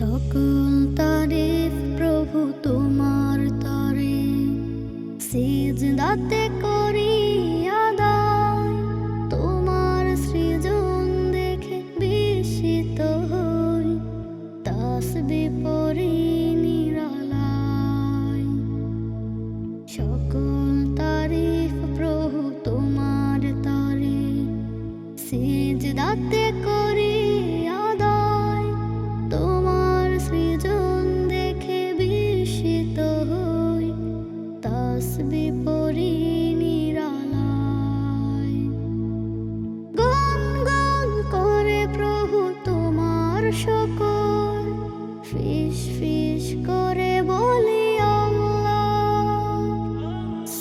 সকল তারিফ প্রভু তোমার তরে। সিজদাতে করি তোমার সৃজন দেখে সকল তারিফ প্রভু তোমার তরে। সিজদাতে করি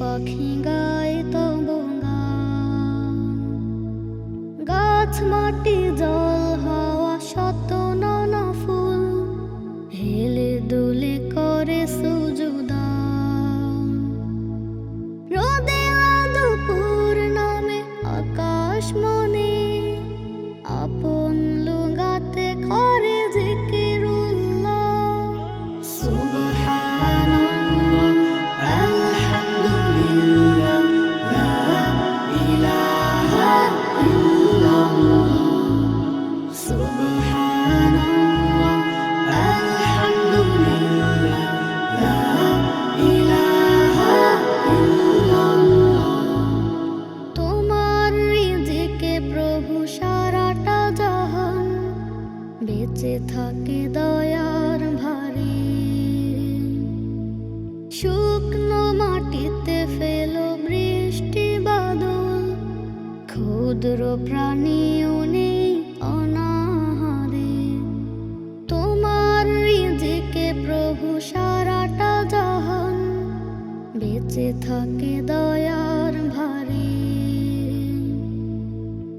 পাখি গায় তব গান। গাছ মাটি জল বেঁচে থাকে দয়ার ভারে। শুকনো মাটিতে ফেলো বৃষ্টি বাদল, ক্ষুদ্র প্রাণীও নেই অনাহারে। তোমার রিজিকে প্রভু সারাটা জাহান, বেঁচে থাকে দয়ার ভারে।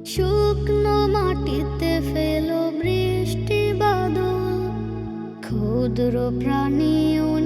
শুকনো মাটিতে ফেলো ক্ষুদ্র প্রাণীও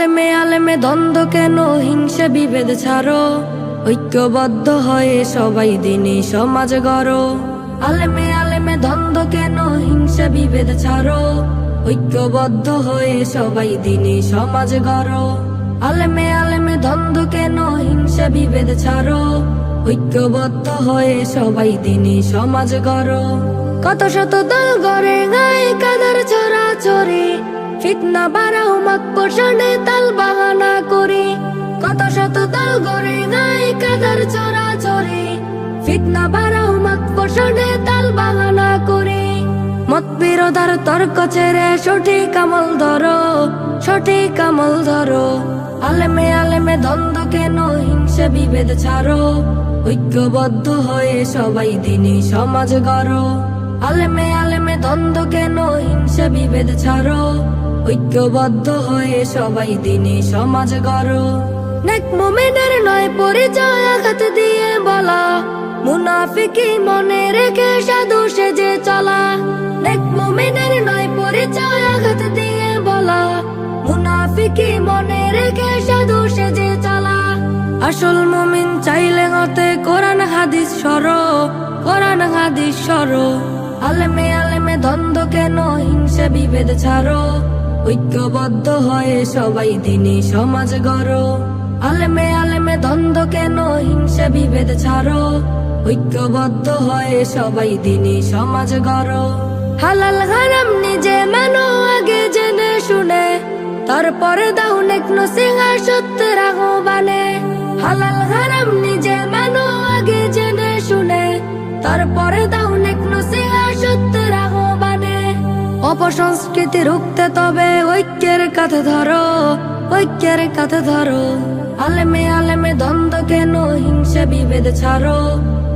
আলেমে আলেমে দ্বন্দ্ব কেন? হিংসে বিভেদ ছাড়ো। ঐক্যবদ্ধ হয়ে সবাই দিনই সমাজ গড়ো। আলেমে আলেমে দ্বন্দ্ব কেন? হিংসে বিভেদ ছাড়ো। ঐক্যবদ্ধ হয়ে সবাই দিনই সমাজ গড়ো। আলেমে আলেমে দ্বন্দ্ব কেন? হিংসে বিভেদ ছাড়ো। ঐক্যবদ্ধ হয়ে সবাই দিনই সমাজ গড়ো। কত শত দল গড়ে, গায়ে কাদার ছড়া চড়ে ফিতনা বাড়াও মাক পোষণে তাল বাহানা করে। কত শত দল গড়ে নাই কাদার চড়া চড়ে। ফিতনা বাড়াও মাক পোষণে তাল বাহানা করে। মত বিরোধার তর্ক ছেড়ে সঠিক আমল ধরো, সঠিক আমল ধরো। আলেমে আলেমে দ্বন্দ্ব কেন হিংসে বিভেদ ছাড়ো? ঐক্যবদ্ধ হয়ে সবাই দিনই সমাজ গড়ো। আলেমে আলেমে দ্বন্দ্ব কেন হিংসে বিভেদ ছাড়ো? ঐক্যবদ্ধ হয়ে সবাই দিনে সমাজ গড়। নেক মোমেনের নয় পরিচয় আঘাত দিয়ে বলা। মুনাফিকি মনে রেখে সাধু সেজে চলা। নেক মোমেনের নয় পরিচয় আঘাত দিয়ে বলা। মুনাফিকি মনে রেখে সাধু সেজে চলা। আসল মুমিন চাইলে গতে কোরআন হাদিস সর কোরআন হাদিস সর আলেমে আলেমে দ্বন্দ্ব কেন হিংসে বিভেদ ছাড়ো। ঐক্যবদ্ধ হয়ে সবাই দিনে সমাজ গড়ো। আলেমে আলেমে দ্বন্দ্ব কেন? হিংসে বিভেদ ছাড়ো। ঐক্যবদ্ধ হয়ে সবাই দিনে সমাজ গড়ো। হালাল হারাম নিজে মানো, আগে জেনে শুনে। তারপরে দাও নেক নসিহা, সত্যের আহ্বানে। হালাল হারাম নিজে অপসংস্কৃতি রুখতে তবে ঐক্যের কাছে ধরো, ঐক্যের কাছে ধরো। আলেমে আলেমে দ্বন্দ্ব কেন হিংসা বিভেদ ছাড়ো?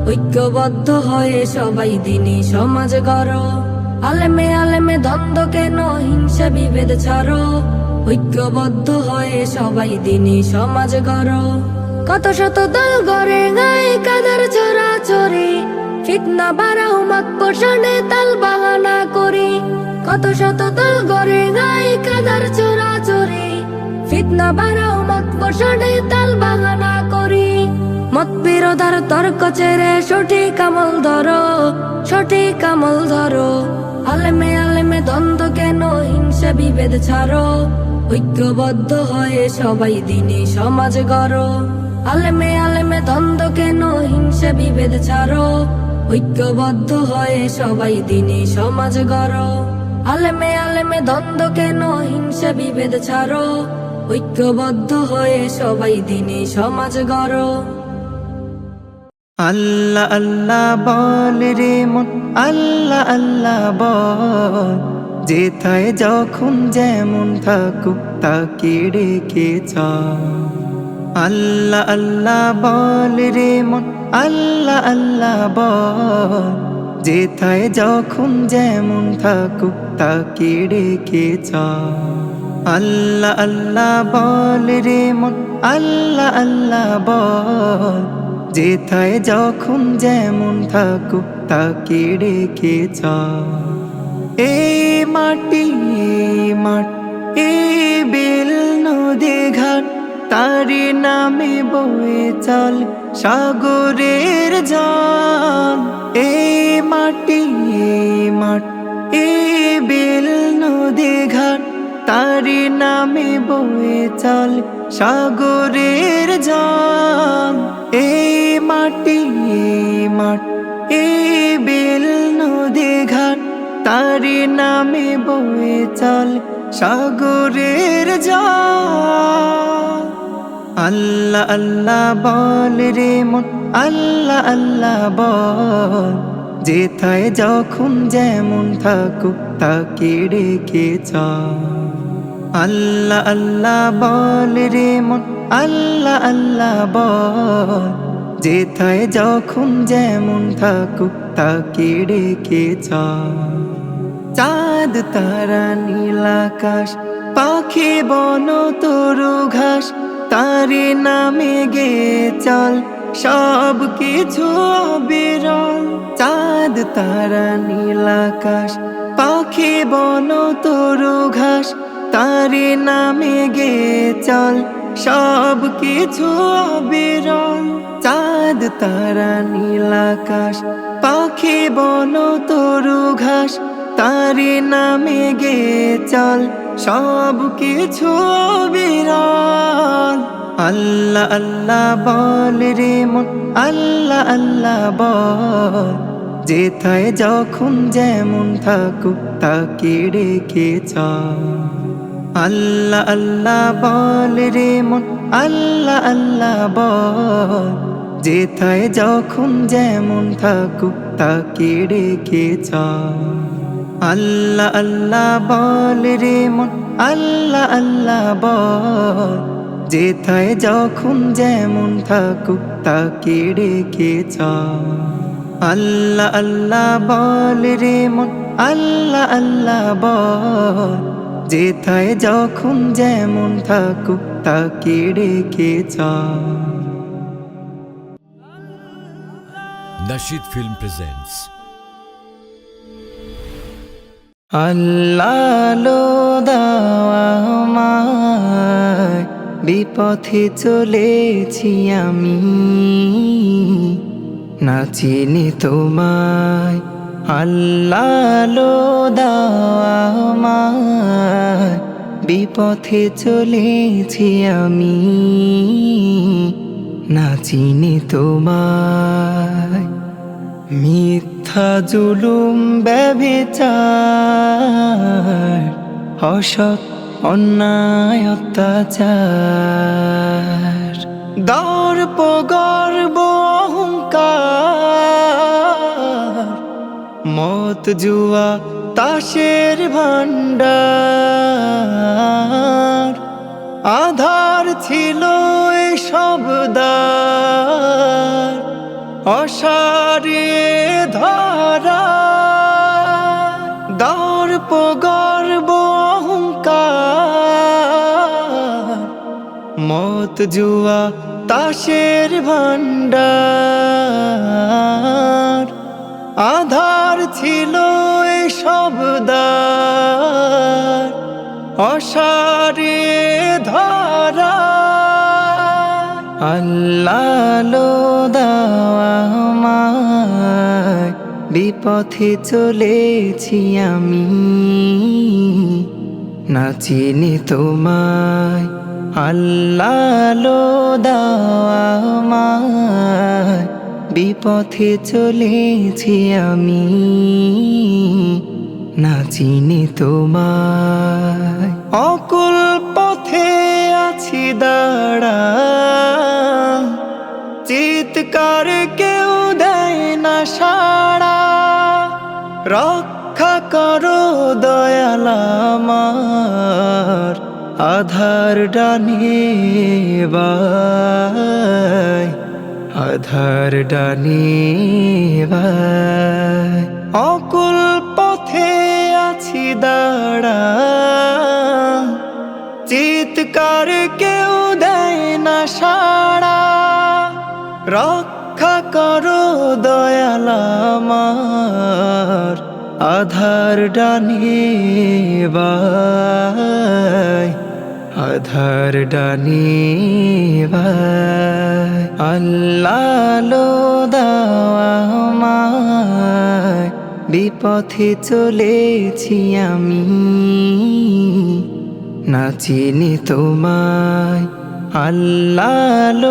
ঐক্যবদ্ধ হয়ে সবাই দিনই সমাজ গড়ো। আলেমে আলেমে দ্বন্দ্ব কেন হিংসা বিভেদ ছাড়ো? ঐক্যবদ্ধ হয়ে সবাই দিনই সমাজ গড়ো। কত শত দল গড়ে গায়ে কাদার ছড়া ছড়ি ফিতনা বাড়াও মত পোষণে তাল বাহানা করি। কত শত দল গড়ে গায়ে কাদার ছড়া ছড়ি ফিতনা বাড়াও মত পোষণে তাল বাহানা করি। মত বিরোধার তর্ক ছেড়ে সঠিক আমল ধরো, সঠিক আমল ধরো। আলেমে আলেমে দ্বন্দ্ব কেন হিংসা বিভেদ ছাড়ো? ঐক্যবদ্ধ হয়ে সবাই দিনে সমাজ গড়ো। আলেমে আলেমে দ্বন্দ্ব কেন হিংসা বিভেদ ছাড়ো? ঐক্যবদ্ধ হয়ে সবাই দিনে সমাজ গড়ো। আলেমে আলেমে দ্বন্দ্ব কেন? হিংসা বিভেদ ছাড়ো। ঐক্যবদ্ধ হয়ে সবাই দিনে সমাজ গড়ো। আল্লাহ আল্লাহ বল রে মন। আল্লাহ আল্লাহ বল। যেথায় যখন যেমন থাকুক রেখে চল আল্লাহ আল্লাহ বল রে মন। আল্লাহ আল্লাহ বল। যেথায় যখন যেমন থাকুক, তাকে রেখে চল আল্লাহ আল্লাহ বল রে মন, আল্লাহ আল্লাহ বল। যেথায় যখন যেমন থাকুক, তাকে রেখে চল এই মাটি মাঠ এই বেল নদী ঘাট তারি নামে বয়ে চল, সাগরের জল এই মাটি মাঠ এই বেল নদী ঘাট। তারি নামে বয়ে চল, সাগরের জল এই মাটি মাঠ এই বেল নদী ঘাট। তারি নামে বয়ে চল, সাগরের জল আল্লাহ আল্লাহ বল রে মন, আল্লাহ আল্লাহ বল। যেথায় যখন যেমন থাকুক, তাকে রেখে চল। আল্লাহ আল্লাহ বল রে মন, আল্লাহ আল্লাহ বল। যেথায় যখন যেমন থাকুক, তাকে রেখে চল। চাঁদ, তারা নীলাকাশ পাখি, বন, তরু ঘাস তারে নামে গে চল, সব কিছু বিরল। চাঁদ, তারা নীলাকাশ পাখি, বন, তরু ঘাস, তারে নামে গে চল, সব কিছু বিরল। চাঁদ, তারা নীলাকাশ পাখি, বন, তরু ঘাস, তারি নামে গে চল সব কিছু বিরল আল্লাহ আল্লাহ বল রে মন, আল্লাহ আল্লাহ বল। যেথায় যখন যেমন থাকুক, তাকে রেখে আল্লাহ আল্লাহ বল রে মন, আল্লাহ আল্লাহ বল। যেথায় যখন যেমন থাকুক, তাকে রেখে চল। আল্লাহ আল্লাহ বল রে মন, আল্লাহ আল্লাহ বল। যেথায় যখন যেমন থাকুক, তাকে রেখে চল। আল্লাহ আল্লাহ বল রে মন, আল্লাহ আল্লাহ বল। যেথায় যখন যেমন থাকুক, তাকে রেখে চল। Nashid Film presents আল্লাহ লো দাওয়ামায় বিপথে চলেছি আমি। না চিনি তোমায় আল্লাহ দাওয়ামায় বিপথে চলেছি আমি। না চিনি তোমায় মিথ্যা জুলুম, ব্যভিচার, অসৎ, অন্যায়, অত্যাচার। দর্প, গর্ব, অহংকার, মত জুয়া, তাসের ভান্ডার আধার ছিল দ্বার। অসারে ধরা, দর্প, গর্ব, অহংকার, মত জুয়া, তাসের ভান্ডার আধার ছিল এসব দ্বার, অসারে ধরা, আল্লাহ দাওয়ামায় বিপথে চলেছি আমি। না চিনি তোমায় আল্লাহ দাওয়ামায় বিপথে চলেছি আমি। না চিনি তোমায়, অকুল পথে আছি দাঁড়া রক্ষা করো দয়াল আমার, আধার ডানে আধার ডানে অকুল পথে আছি দাঁড়া, চিৎকার কেউ দেয় না সাড়া, রক্ষা আধার ডানে বাই, আধার ডানে বাই। আল্লাহ দাওয়ামায় বিপথে চলেছি আমি। না চিনি তোমায় আল্লাহ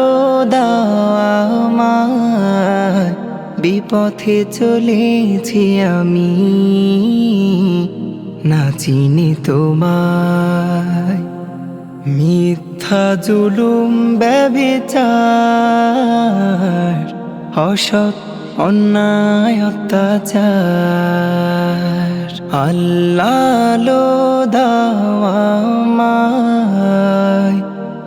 দাওয়ামায় বিপথে চলেছি আমি। না চিনি তোমায়। মিথ্যা জুলুম, ব্যভিচার, অসৎ অন্যায়, অত্যাচার। আল্লাহ দাওয়ামায়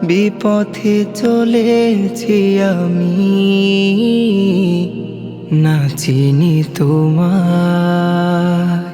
বিপথে চলেছি আমি। না চিনি তোমার।